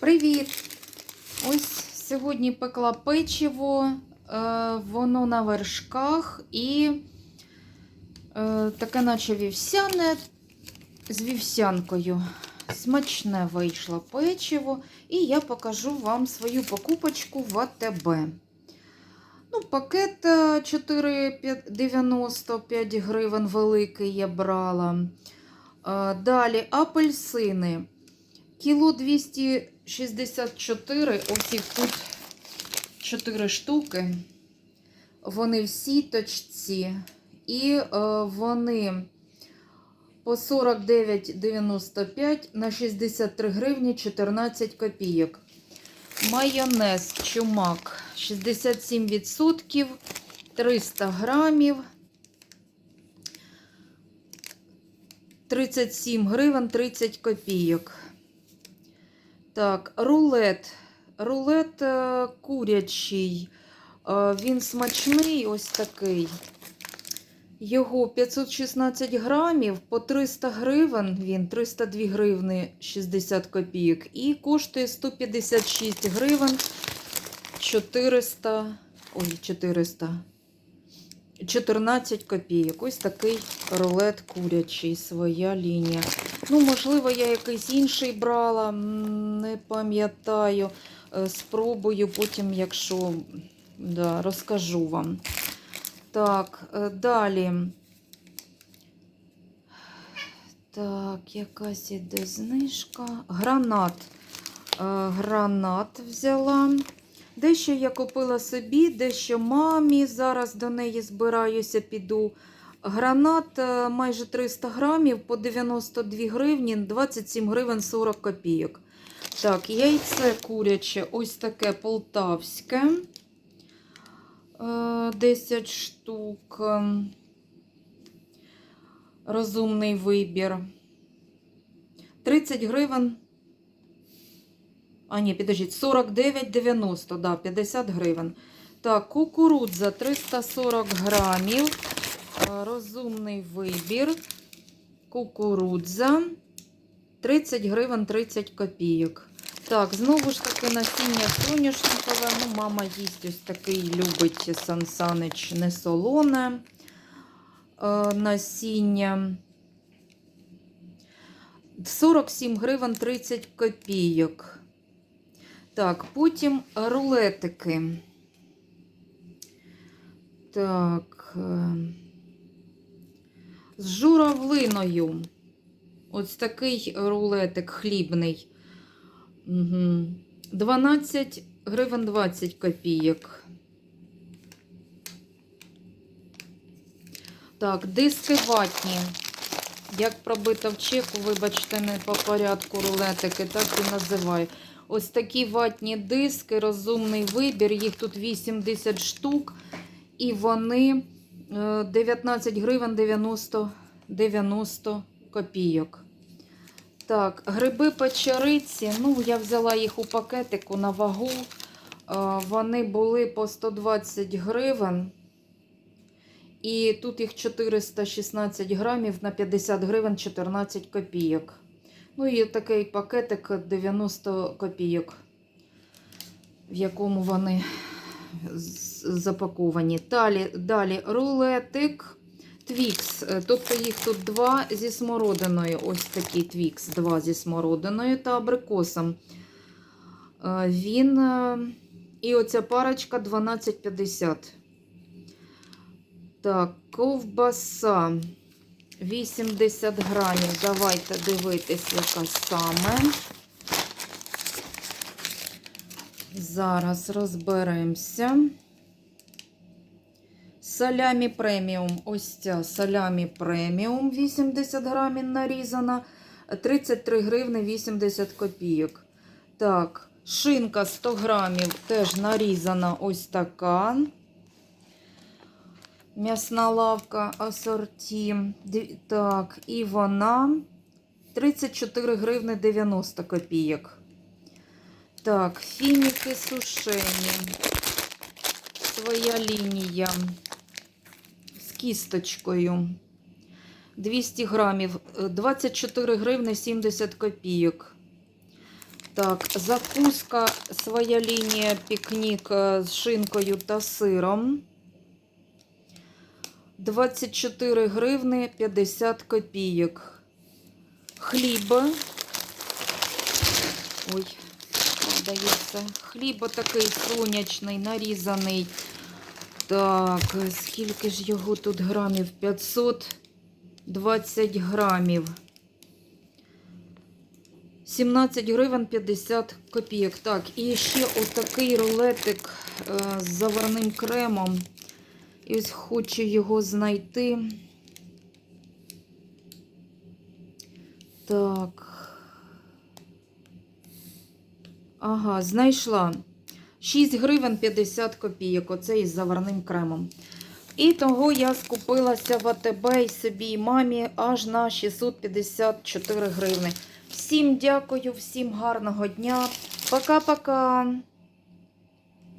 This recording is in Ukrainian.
Привіт! Ось сьогодні пекла печиво, е, воно на вершках і е, таке, наче вівсяне з вівсянкою. Смачне вийшло печиво, і я покажу вам свою покупочку в АТБ. Ну, Пакет е, 495 гривень великий я брала. Далі апельсини. Кіло 200 64, Ось тут 4 штуки, вони в сіточці, і е, вони по 49,95 на 63 гривні 14 копійок. Майонез чумак 67%, 300 грамів. 37 гривень 30 копійок. Так, рулет. Рулет е, курячий. Е, він смачний, ось такий. Його 516 грамів по 300 гривень. Він 302 гривни 60 копійок. І коштує 156 гривень 400. Ой, 400. 14 копійок. Ось такий рулет курячий, своя лінія. Ну, можливо, я якийсь інший брала, не пам'ятаю. Е, Спробую потім, якщо да, розкажу вам. Так, е, далі. Так, якась іде знижка. Гранат. Е, Гранат взяла. Дещо я купила собі, дещо мамі. Зараз до неї збираюся, піду. Гранат е, майже 300 грамів по 92 гривні, 27 гривень 40 копійок. Так, яйце куряче, ось таке полтавське. Е, 10 штук. Розумний вибір. 30 гривень. А, ні, підождіть, 49,90, да, 50 гривень. Так, кукурудза 340 грамів. Розумний вибір. Кукурудза 30 гривень 30 копійок. Так, знову ж таки насіння соняшникове. Ну, мама їсть ось такий, любить Сан Санич не солоне. Е, насіння 47 гривень 30 копійок. Так, потім рулетики. Так. е, З журавлиною. Ось такий рулетик хлібний. Угу. 12 гривень 20 копійок. Так, диски ватні. Як пробито в чеку, вибачте, не по порядку рулетики, так і називаю. Ось такі ватні диски, розумний вибір. Їх тут 80 штук. І вони 19 гривень 90, 90 копійок. Так, гриби печериці. Ну, я взяла їх у пакетику на вагу. Е, Вони були по 120 гривень. І тут їх 416 грамів на 50 гривень 14 копійок. Ну і такий пакетик 90 копійок, в якому вони запаковані. Далі, далі рулетик твікс. Е, Тобто їх тут два зі смородиною. Ось такий твікс, два зі смородиною та абрикосом. Е, Він е, і оця парочка 12,50. Так, ковбаса 80 грамів. Давайте дивитись, яка саме. Зараз розберемося. Салямі преміум. Ось ця салямі преміум 80 грамів нарізана. 33 гривни 80 копійок. Так, шинка 100 грамів теж нарізана ось така. М'ясна лавка асорті. Так, і вона 34 гривни 90 копійок. Так, фініки сушені. Своя лінія з кісточкою. 200 грамів, е, 24 гривни 70 копійок. Так, закуска своя лінія пікнік е, з шинкою та сиром. 24 гривни 50 копійок. Хліб. Ой, здається. Хліб такий сонячний, нарізаний. Так, скільки ж його тут грамів? 520 грамів. 17 гривень 50 копійок. Так, і ще отакий рулетик е, з заварним кремом. І ось хочу його знайти. Так. Ага, знайшла. 6 гривень 50 копійок. Оце із заварним кремом. І того я скупилася в АТБ і собі і мамі аж на 654 гривни. Всім дякую, всім гарного дня. Пока-пока.